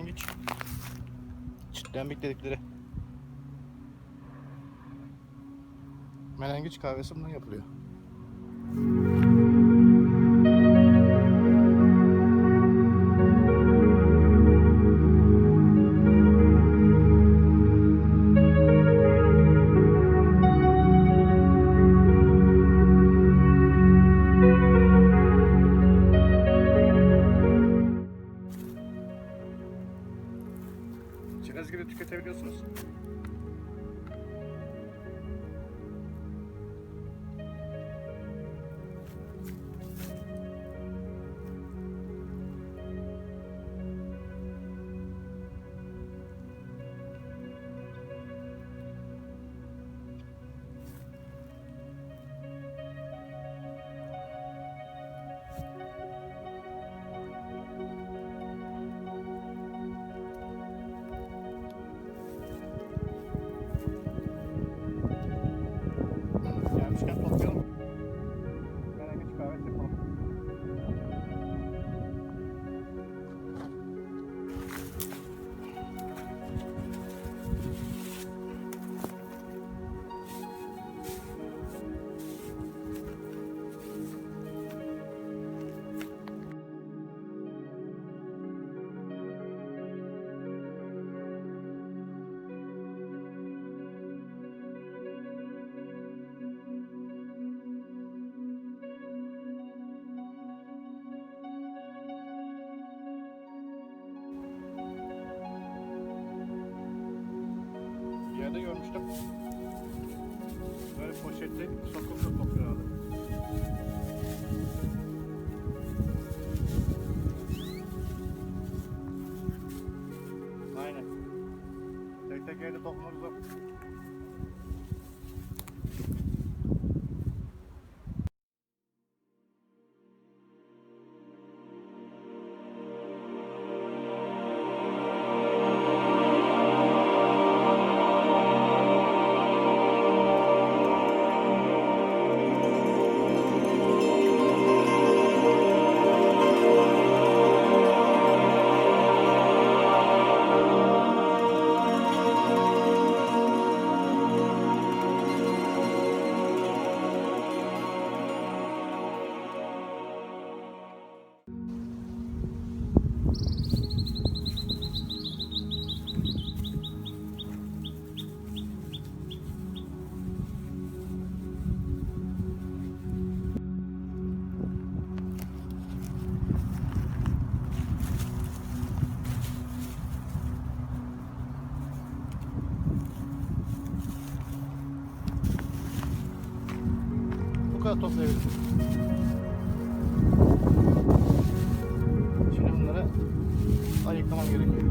Çitlengiç. Çitlenmek dedikleri. Merengiç kahvesi bundan yapılıyor. İçiniz Yerde görmüştüm. Böyle poşette sokup da topluyorlardı. Aynen. Tek tek evde toplamak kadar toplayabilirim. Şimdi bunları ayıklamam gerekiyor.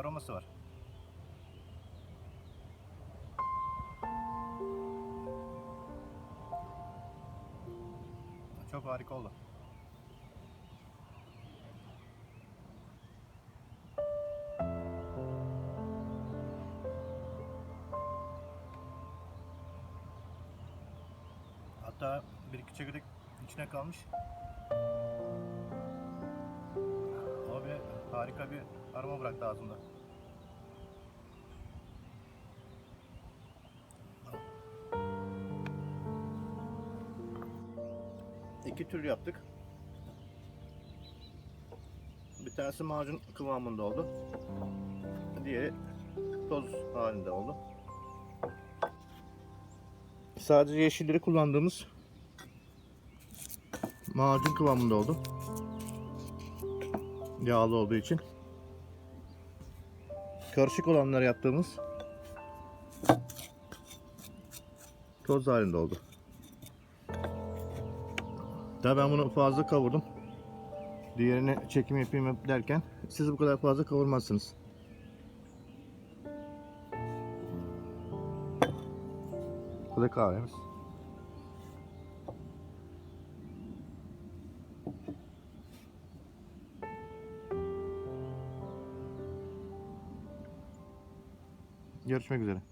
Bir var. Çok harika oldu. Hatta bir iki çekirdek içine kalmış. Harika bir aroma bıraktı ağzımda. İki tür yaptık. Bir tanesi macun kıvamında oldu. Diğeri toz halinde oldu. Sadece yeşilleri kullandığımız macun kıvamında oldu. Yağlı olduğu için. Karışık olanları yaptığımız toz halinde oldu. Tabii ben bunu fazla kavurdum. Diğerine çekim yapayım derken siz bu kadar fazla kavurmazsınız. Bu da kahvemiz. Görüşmek üzere.